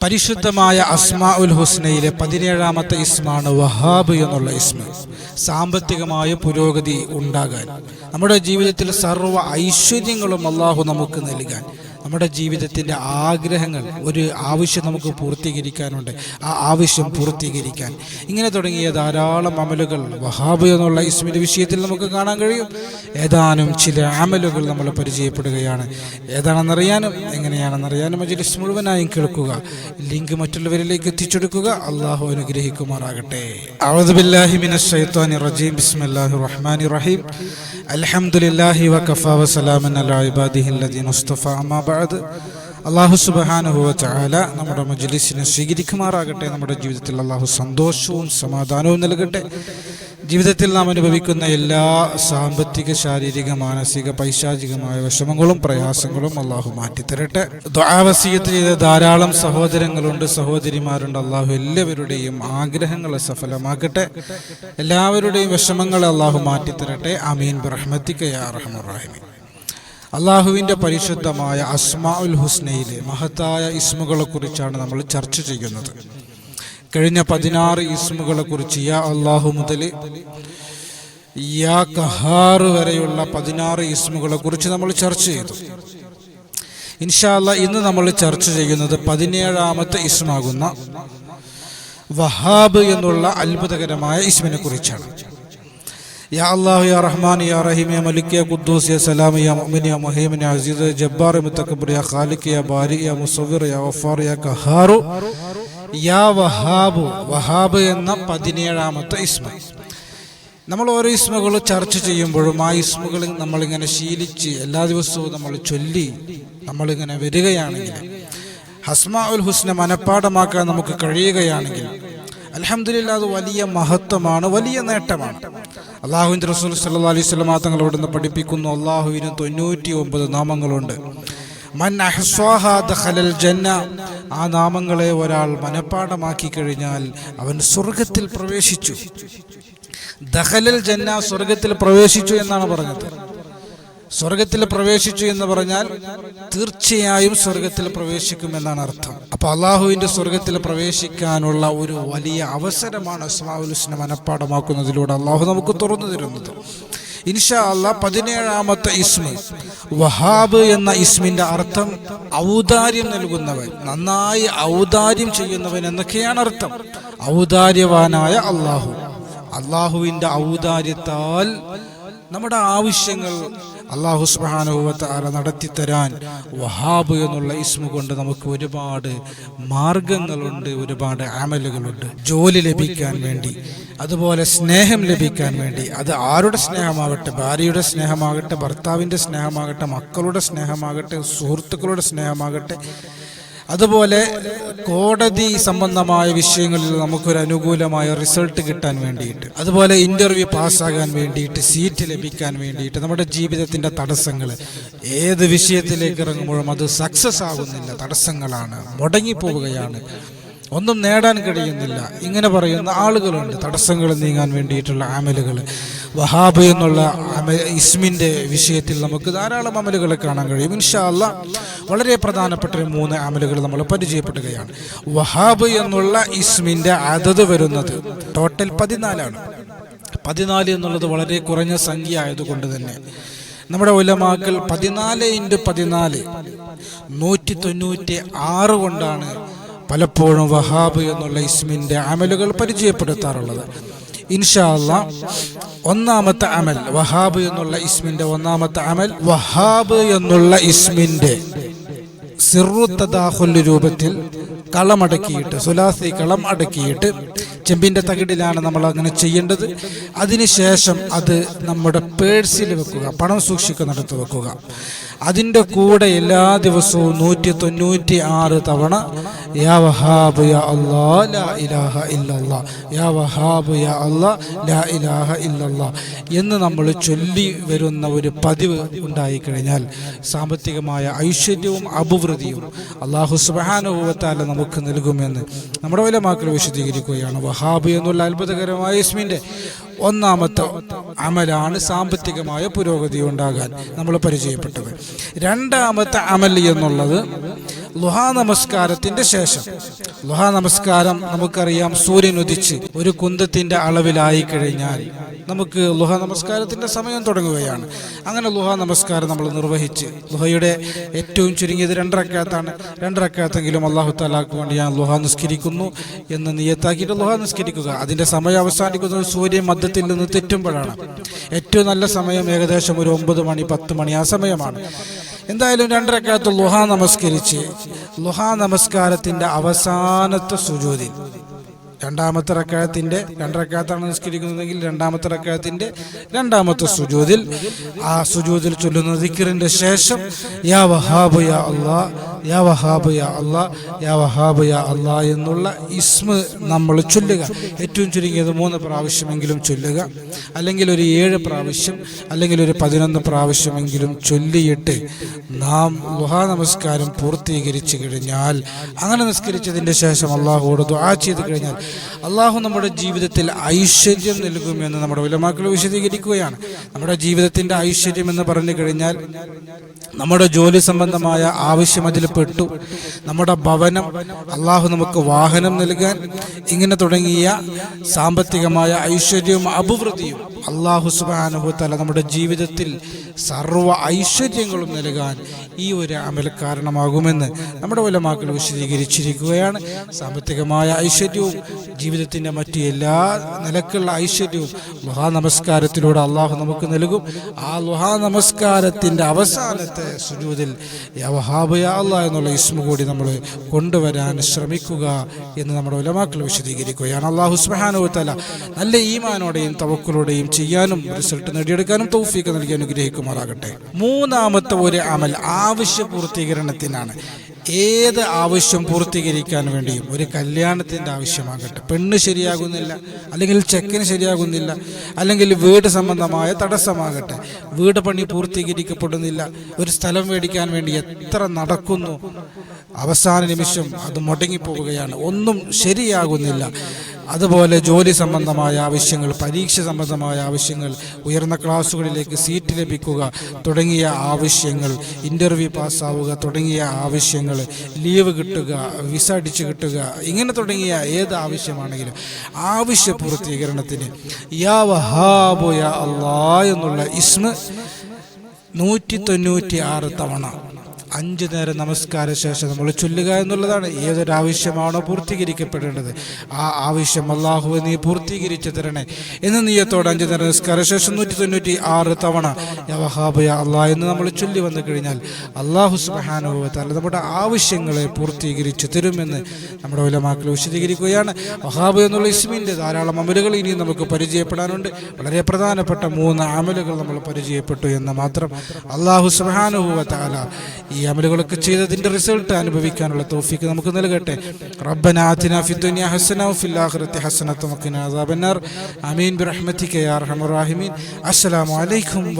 പരിശുദ്ധമായ അസ്മാ ഉൽ ഹുസ്നയിലെ പതിനേഴാമത്തെ ഇസ്മാണ് വഹാബ് എന്നുള്ള ഇസ്മ. സാമ്പത്തികമായ പുരോഗതി ഉണ്ടാകാൻ നമ്മുടെ ജീവിതത്തിൽ സർവ ഐശ്വര്യങ്ങളും അള്ളാഹു നമുക്ക് നൽകാൻ നമ്മുടെ ജീവിതത്തിന്റെ ആഗ്രഹങ്ങൾ ഒരു ആവശ്യം നമുക്ക് പൂർത്തീകരിക്കാനുണ്ട്. ആ ആവശ്യം പൂർത്തീകരിക്കാൻ. ഇങ്ങനെ തുടങ്ങിയ ധാരാളം അമലുകൾ വഹാബ് എന്നുള്ള ഇസ്മിന്റെ വിഷയത്തിൽ നമുക്ക് കാണാൻ കഴിയും. ഏതാനും ചില അമലുകൾ നമ്മൾ പരിചയപ്പെടുകയാണ്. ഏതാണെന്നറിയാനും എങ്ങനെയാണെന്നറിയാനും മജലിസ് മുഴുവനായും കേൾക്കുക. ലിങ്ക് മറ്റുള്ളവരിലേക്ക് എത്തിച്ചെടുക്കുക. അള്ളാഹു അനുഗ്രഹിക്കുമാറാകട്ടെ. റജീം. ബിസ്മില്ലാഹി റഹീം. അൽഹംദുലില്ലാഹി വകഫാ വസലാമൻ അലാ ഇബാദിഹിൽ ലദീന മുസ്തഫ അമ്മാ ബഅദ്. അള്ളാഹു സുബ്ഹാനഹു വതആല നമ്മുടെ മജ്ലിസിനെ സ്വീകരിക്കുമാറാകട്ടെ നമ്മുടെ ജീവിതത്തിൽ അള്ളാഹു സന്തോഷവും സമാധാനവും നൽകട്ടെ. ജീവിതത്തിൽ നാം അനുഭവിക്കുന്ന എല്ലാ സാമ്പത്തിക ശാരീരിക മാനസിക പൈശാചികമായ വിഷമങ്ങളും പ്രയാസങ്ങളും അള്ളാഹു മാറ്റിത്തരട്ടെ. ദ്വാവസീയത്ത് ചെയ്ത ധാരാളം സഹോദരങ്ങളുണ്ട് സഹോദരിമാരുണ്ട്. അള്ളാഹു എല്ലാവരുടെയും ആഗ്രഹങ്ങളെ സഫലമാക്കട്ടെ. എല്ലാവരുടെയും വിഷമങ്ങളെ അള്ളാഹു മാറ്റിത്തരട്ടെ. അമീൻ ബ്രഹ്മത്തിക്ക് യാ റഹ്മുറാഹിമീൻ അള്ളാഹുവിന്റെ പരിശുദ്ധമായ അസ്മാ ഉൽ ഹുസ്നയിലെ മഹത്തായ ഇസ്മുകളെ കുറിച്ചാണ് നമ്മൾ ചർച്ച ചെയ്യുന്നത്. കഴിഞ്ഞ പതിനാറ് ഇസ്മുകളെ കുറിച്ച് യാ അള്ളാഹു മുതൽ യാ കഹാർ വരെയുള്ള പതിനാറ് ഇസ്മുകളെ കുറിച്ച് നമ്മൾ ചർച്ച ചെയ്തു. ഇൻഷാല്ല ഇന്ന് നമ്മൾ ചർച്ച ചെയ്യുന്നത് പതിനേഴാമത്തെ ഇസ്മാകുന്ന വഹാബ് എന്നുള്ള അത്ഭുതകരമായ ഇസ്മിനെ കുറിച്ചാണ്. യാ അള്ളാഹു യാ റഹ്മാൻ യാ റഹീം യാ മലിക് യാ ഖുദ്ദൂസ് യാ സലാം യാ മുഅ്മിൻ യാ മുഹൈമിൻ യാ അസീസ് യാ ജബ്ബാർ യാ യാ ഖാലിഖ് യാ ബാരി യാ മുസവ്വിർ യാ വഫാർ യാ ഖഹാറു യാ വഹാബു വഹാബ് എന്ന പതിനേഴാമത്തെ ഇസ്മ. നമ്മൾ ഓരോ ഇസ്മകൾ ചർച്ച ചെയ്യുമ്പോഴും ആ ഇസ്മകൾ നമ്മളിങ്ങനെ ശീലിച്ച് എല്ലാ ദിവസവും നമ്മൾ ചൊല്ലി നമ്മളിങ്ങനെ വരികയാണെങ്കിൽ ഹസ്മാ ഉൽ ഹുസ്ന മനഃപ്പാടമാക്കാൻ നമുക്ക് കഴിയുകയാണെങ്കിൽ അലഹമില്ല അത് വലിയ മഹത്വമാണ് വലിയ നേട്ടമാണ്. അള്ളാഹുവിന്റെ റസൂൽ സല്ലാ അലൈഹി സ്വലമാ തങ്ങളോട് പഠിപ്പിക്കുന്നു അള്ളാഹുവിന് തൊണ്ണൂറ്റി ഒമ്പത് നാമങ്ങളുണ്ട്. മൻ ദഖലൽ ജന്ന. ആ നാമങ്ങളെ ഒരാൾ മനഃപ്പാടമാക്കി കഴിഞ്ഞാൽ അവൻ സ്വർഗത്തിൽ പ്രവേശിച്ചു. ദഖലൽ ജന്ന സ്വർഗത്തിൽ പ്രവേശിച്ചു എന്നാണ് പറഞ്ഞത്. സ്വർഗത്തിൽ പ്രവേശിച്ചു എന്ന് പറഞ്ഞാൽ തീർച്ചയായും സ്വർഗത്തിൽ പ്രവേശിക്കുമെന്നാണ് അർത്ഥം. അപ്പൊ അള്ളാഹുവിന്റെ സ്വർഗത്തിൽ പ്രവേശിക്കാനുള്ള ഒരു വലിയ അവസരമാണ് അസ്മാവുലുസ്നെ മനഃപ്പാടമാക്കുന്നതിലൂടെ അള്ളാഹു നമുക്ക് തുറന്നു തരുന്നത്. ഇൻഷാ അല്ല പതിനേഴാമത്തെ ഇസ്മ. വഹാബ് എന്ന ഇസ്മിന്റെ അർത്ഥം ഔദാര്യം നൽകുന്നവൻ നന്നായി ഔദാര്യം ചെയ്യുന്നവൻ എന്നൊക്കെയാണ് അർത്ഥം. ഔദാര്യവാനായ അള്ളാഹു അള്ളാഹുവിന്റെ ഔദാര്യത്താൽ നമ്മുടെ ആവശ്യങ്ങൾ അള്ളാഹു സുബാനുഭവത്താല നടത്തിത്തരാൻ വഹാബ് എന്നുള്ള ഇസ്മു കൊണ്ട് നമുക്ക് ഒരുപാട് മാർഗങ്ങളുണ്ട് ഒരുപാട് ആമലുകളുണ്ട് ജോലി ലഭിക്കാൻ വേണ്ടി അതുപോലെ സ്നേഹം ലഭിക്കാൻ വേണ്ടി. അത് ആരുടെ സ്നേഹമാകട്ടെ? ഭാര്യയുടെ സ്നേഹമാകട്ടെ ഭർത്താവിന്റെ സ്നേഹമാകട്ടെ മക്കളുടെ സ്നേഹമാകട്ടെ സുഹൃത്തുക്കളുടെ സ്നേഹമാകട്ടെ. അതുപോലെ കോടതി സംബന്ധമായ വിഷയങ്ങളിൽ നമുക്കൊരു അനുകൂലമായ റിസൾട്ട് കിട്ടാൻ വേണ്ടിയിട്ട് അതുപോലെ ഇന്റർവ്യൂ പാസ്സാകാൻ വേണ്ടിയിട്ട് സീറ്റ് ലഭിക്കാൻ വേണ്ടിയിട്ട് നമ്മുടെ ജീവിതത്തിന്റെ തടസ്സങ്ങൾ ഏത് വിഷയത്തിലേക്ക് ഇറങ്ങുമ്പോഴും അത് സക്സസ് ആകുന്നില്ല തടസ്സങ്ങളാണ് മുടങ്ങിപ്പോവുകയാണ്. ഒന്നും നേടാൻ കഴിയുന്നില്ല. ഇങ്ങനെ പറയുന്ന ആളുകളുണ്ട് തടസ്സങ്ങൾ നീങ്ങാൻ വേണ്ടിയിട്ടുള്ള അമലുകൾ വഹാബ് എന്നുള്ള അമ ഇസ്മിന്റെ വിഷയത്തിൽ നമുക്ക് ധാരാളം അമലുകൾ കാണാൻ കഴിയും. ഇൻഷാ അല്ല വളരെ പ്രധാനപ്പെട്ട ഒരു മൂന്ന് അമലുകൾ നമ്മൾ പരിചയപ്പെടുകയാണ്. വഹാബ് എന്നുള്ള ഇസ്മിന്റെ അതത് വരുന്നത് ടോട്ടൽ പതിനാലാണ്. പതിനാല് എന്നുള്ളത് വളരെ കുറഞ്ഞ സംഖ്യ ആയതുകൊണ്ട് തന്നെ. നമ്മുടെ ഉലമാക്കൾ പതിനാല് ഇന്റു പതിനാല് നൂറ്റി തൊണ്ണൂറ്റി ആറ് കൊണ്ടാണ് പലപ്പോഴും വഹാബ് എന്നുള്ള ഇസ്മിന്റെ അമലുകൾ പരിചയപ്പെടുത്താറുള്ളത്. ഇൻഷാ അല്ലാ ഒന്നാമത്തെ അമൽ വഹാബ് എന്നുള്ള ഇസ്മിന്റെ ഒന്നാമത്തെ അമൽ വഹാബ് എന്നുള്ള ഇസ്മിന്റെ സിറുത്തദാഹുൽ രൂപത്തിൽ കളമടക്കിയിട്ട് സുലാസി കളം അടക്കിയിട്ട് ചെമ്പിന്റെ തകിടിലാണ് നമ്മൾ അങ്ങനെ ചെയ്യേണ്ടത്. അതിനുശേഷം അത് നമ്മുടെ പേഴ്സിൽ വെക്കുക പണം സൂക്ഷിക്കുന്നിടത്ത് വെക്കുക. അതിന്റെ കൂടെ എല്ലാ ദിവസവും നൂറ്റി തൊണ്ണൂറ്റി ആറ് തവണ യാ വഹാബ് യാ ലാ ഇലാഹ യാ വഹാബ് യാ ലാ ഇലാഹ എന്ന് നമ്മൾ ചൊല്ലി വരുന്ന ഒരു പതിവ് ഉണ്ടായിക്കഴിഞ്ഞാൽ സാമ്പത്തികമായ ഐശ്വര്യവും അഭിവൃദ്ധിയും അള്ളാഹു സുബാനുഭവത്താല നമുക്ക് നൽകുമെന്ന് നമ്മുടെ വലമാക്കൾ വിശദീകരിക്കുകയാണ്. വഹാബ് എന്നുള്ള അത്ഭുതകരമായ ഒന്നാമത്തെ അമലാണ് സാമ്പത്തികമായ പുരോഗതി ഉണ്ടാകാൻ നമ്മൾ പരിചയപ്പെട്ടത്. രണ്ടാമത്തെ അമൽ എന്നുള്ളത് ലുഹാ നമസ്കാരത്തിന്റെ ശേഷം. ലുഹാ നമസ്കാരം നമുക്കറിയാം സൂര്യൻ ഉദിച്ച് ഒരു കുന്തത്തിന്റെ അളവിലായി കഴിഞ്ഞാൽ നമുക്ക് ലുഹ നമസ്കാരത്തിന്റെ സമയം തുടങ്ങുകയാണ്. അങ്ങനെ ലുഹ നമസ്കാരം നമ്മൾ നിർവഹിച്ച് ലുഹയുടെ ഏറ്റവും ചുരുങ്ങിയത് രണ്ടരക്കാത്താണ് രണ്ടരക്കാത്തെങ്കിലും അള്ളാഹു താലാക്ക് വേണ്ടി ഞാൻ ലുഹ നിസ്കരിക്കുന്നു എന്ന് നിയത്താക്കിയിട്ട് ലുഹ നിസ്കരിക്കുക. അതിന്റെ സമയം അവസാനിക്കുന്നത് സൂര്യൻ മധ്യത്തിൽ നിന്ന് തെറ്റുമ്പോഴാണ്. ഏറ്റവും നല്ല സമയം ഏകദേശം ഒരു ഒമ്പത് മണി പത്ത് മണി ആ സമയമാണ്. എന്തായാലും രണ്ടരക്കാലത്ത് ലുഹ നമസ്കരിച്ച് ലുഹ നമസ്കാരത്തിന്റെ അവസാനത്തെ സുജൂതിൽ രണ്ടാമത്തെ റക്കായത്തിന്റെ രണ്ടരക്കാത്താണ് നിസ്കരിക്കുന്നതെങ്കിൽ രണ്ടാമത്തെ റക്കായത്തിന്റെ രണ്ടാമത്തെ സുജൂതിൽ. ആ സുജൂതിൽ ചൊല്ലുന്ന ദിക്കറിന്റെ ശേഷം യാ വഹാബ് യാ അള്ളാ യാ വഹാബ് യാ അള്ളാ യാ വഹാബ് യാ അള്ളാ എന്നുള്ള ഇസ്മ നമ്മൾ ചൊല്ലുക. ഏറ്റവും ചുരുങ്ങിയത് മൂന്ന് പ്രാവശ്യമെങ്കിലും ചൊല്ലുക. അല്ലെങ്കിൽ ഒരു ഏഴ് പ്രാവശ്യം അല്ലെങ്കിൽ ഒരു പതിനൊന്ന് പ്രാവശ്യമെങ്കിലും ചൊല്ലിയിട്ട് നാം ഗുഹാ നമസ്കാരം പൂർത്തീകരിച്ചു കഴിഞ്ഞാൽ അങ്ങനെ നിസ്കരിച്ചതിന്റെ ശേഷം അള്ളാഹുവോട് ദുആ ചെയ്ത് കഴിഞ്ഞാൽ അള്ളാഹു നമ്മുടെ ജീവിതത്തിൽ ഐശ്വര്യം നൽകുമെന്ന് നമ്മുടെ ഉലമാക്കൾ വിശദീകരിക്കുകയാണ്. നമ്മുടെ ജീവിതത്തിന്റെ ഐശ്വര്യം എന്ന് പറഞ്ഞു കഴിഞ്ഞാൽ നമ്മുടെ ജോലി സംബന്ധമായ ആവശ്യം അതിൽ പെട്ടു. നമ്മുടെ ഭവനം അള്ളാഹു നമുക്ക് വാഹനം നൽകാൻ ഇങ്ങനെ തുടങ്ങിയ സാമ്പത്തികമായ ഐശ്വര്യവും അഭിവൃദ്ധിയും അള്ളാഹു സുബാനുഭവത്തല നമ്മുടെ ജീവിതത്തിൽ സർവ ഐശ്വര്യങ്ങളും നൽകാൻ ഈ ഒരു അമൽ കാരണമാകുമെന്ന് നമ്മുടെ ഉലമാക്കൾ വിശദീകരിച്ചിരിക്കുകയാണ്. സാമ്പത്തികമായ ഐശ്വര്യവും ജീവിതത്തിന്റെ മറ്റു എല്ലാ നിലക്കുള്ള ഐശ്വര്യവും ലുഹാ നമസ്കാരത്തിലൂടെ അള്ളാഹു നമുക്ക് നൽകും. ആ ലുഹാ നമസ്കാരത്തിന്റെ അവസാനത്തെ സുജൂതിൽ അല്ലാ എന്നുള്ള ഇസ്മ കൂടി നമ്മൾ കൊണ്ടുവരാൻ ശ്രമിക്കുക എന്ന് നമ്മുടെ ഉലമാക്കൾ വിശദീകരിക്കുകയാണ്. അള്ളാഹു സുബാനുത്തല നല്ല ഈമാനോടെയും തവക്കുലോടെയും ചെയ്യാനും റിസൾട്ട് നേടിയെടുക്കാനും തൗഫീക്ക് നൽകി അനുഗ്രഹിക്കുമാറാകട്ടെ. മൂന്നാമത്തെ ഒരു അമൽ ആവശ്യ പൂർത്തീകരണത്തിനാണ് ഏത് ആവശ്യം പൂർത്തീകരിക്കാൻ വേണ്ടിയും ഒരു കല്യാണത്തിന്റെ ആവശ്യമാകട്ടെ. പെണ്ണ് ശരിയാകുന്നില്ല അല്ലെങ്കിൽ ചെക്കന് ശരിയാകുന്നില്ല അല്ലെങ്കിൽ വീട് സംബന്ധമായ തടസ്സമാകട്ടെ. വീട് പണി പൂർത്തീകരിക്കപ്പെടുന്നില്ല ഒരു സ്ഥലം മേടിക്കാൻ വേണ്ടി എത്ര നടക്കുന്നു. അവസാന നിമിഷം അത് മുടങ്ങിപ്പോവുകയാണ്. ഒന്നും ശരിയാകുന്നില്ല. അതുപോലെ ജോലി സംബന്ധമായ ആവശ്യങ്ങൾ പരീക്ഷ സംബന്ധമായ ആവശ്യങ്ങൾ ഉയർന്ന ക്ലാസ്സുകളിലേക്ക് സീറ്റ് ലഭിക്കുക തുടങ്ങിയ ആവശ്യങ്ങൾ ഇന്റർവ്യൂ പാസ്സാവുക തുടങ്ങിയ ആവശ്യങ്ങൾ ലീവ് കിട്ടുക വിസ അടിച്ച് കിട്ടുക ഇങ്ങനെ തുടങ്ങിയ ഏത് ആവശ്യമാണെങ്കിലും ആവശ്യ പൂർത്തീകരണത്തിന് യാ വഹാബു യാ അള്ളാ എന്നുള്ള ഇസ്മ നൂറ്റി തൊണ്ണൂറ്റി ആറ് തവണ അഞ്ചു നേരം നമസ്കാര ശേഷം നമ്മൾ ചൊല്ലുക എന്നുള്ളതാണ്. ഏതൊരു ആവശ്യമാണോ പൂർത്തീകരിക്കപ്പെടേണ്ടത്. ആ ആവശ്യം അള്ളാഹു നീ പൂർത്തീകരിച്ചു തരണേ. എന്ന നീയത്തോടെ അഞ്ചു നേരം നമസ്കാര ശേഷം നൂറ്റി തൊണ്ണൂറ്റി ആറ് തവണ അള്ളാഹ് എന്ന് നമ്മൾ ചൊല്ലി വന്നു കഴിഞ്ഞാൽ അള്ളാഹു സുബാനുഭവത്താൽ നമ്മുടെ ആവശ്യങ്ങളെ പൂർത്തീകരിച്ചു തരുമെന്ന് നമ്മുടെ ഉലമാക്കൾ വിശദീകരിക്കുകയാണ്. വഹാബ് എന്നുള്ള ഇസ്മിന്റെ ധാരാളം അമലുകൾ ഇനി നമുക്ക് പരിചയപ്പെടാനുണ്ട്. വളരെ പ്രധാനപ്പെട്ട മൂന്ന് അമലുകൾ നമ്മൾ പരിചയപ്പെട്ടു എന്ന് മാത്രം അള്ളാഹു സുബാനുഭവത്താല അമലുകളൊക്കെ ചെയ്തതിന്റെ റിസൾട്ട് അനുഭവിക്കാനുള്ള തോഫിക്ക് നമുക്ക് നൽകട്ടെ. റബ്ബന ആതിന ഫി ദുനിയ ഹസന വഖിന അദാബന്നാർ. യാ അസ്സലാമു അലൈക്കും